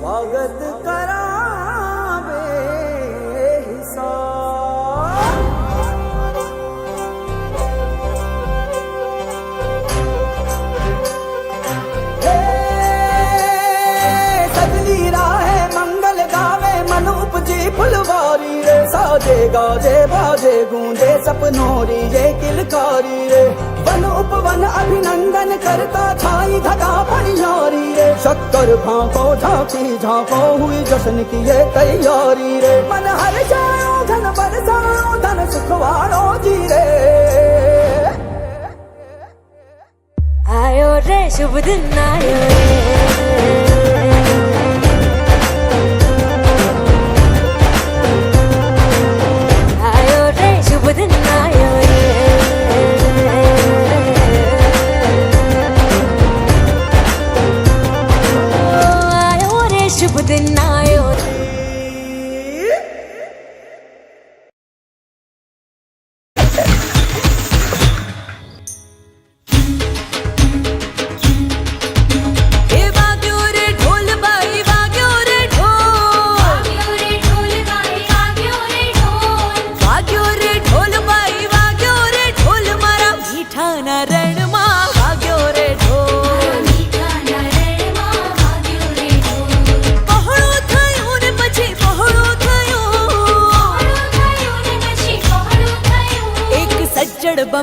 ਸਵਾਗਤ ਕਰਾਵੇ ਹਿਸਾਬ। ਸਜਲੀ ਰਾਹੇ ਮੰਗਲ ਗਾਵੇ ਮਨ ਜੀ ਫੁਲਵਾਰੀ गाजे गाजे, बाजे, गूंजे सपनों री ये किलकारी रे। वन उपवन अभिनंदन करता छाई धगा परियारी रे। शक्कर भाको झांकी, झांको, हुई जश्न की ये तैयारी रे। मन हर जाओ, धन बरसाओ, धन सुखवारो जी रे। आयो रे, शुभ दिन आयो रे।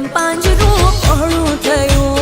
પાંજરું પહોળું થયું.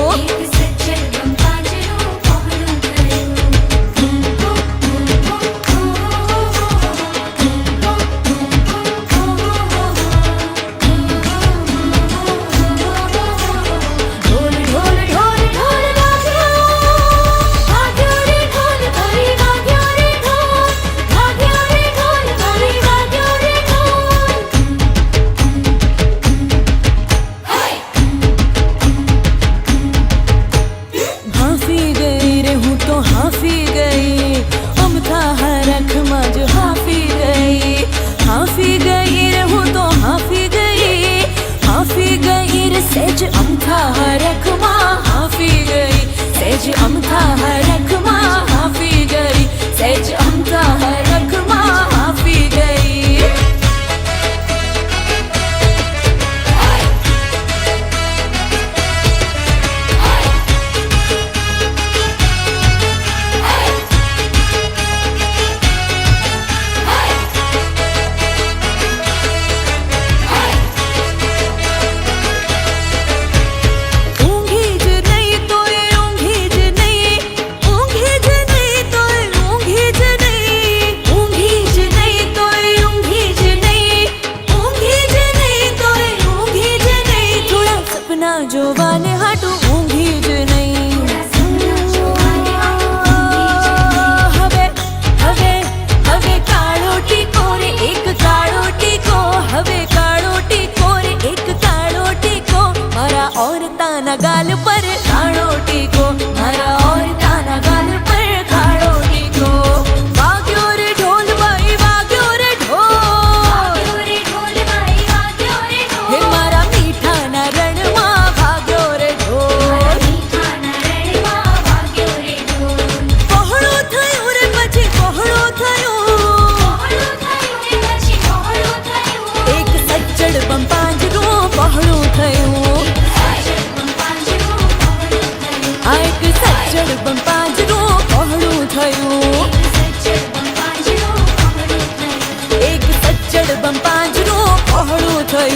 Huffy. गाल पर સજ્જડ બંપાજરો પહોળું થયું એક સજ્જડ બંપાજરો પહોળું થયું.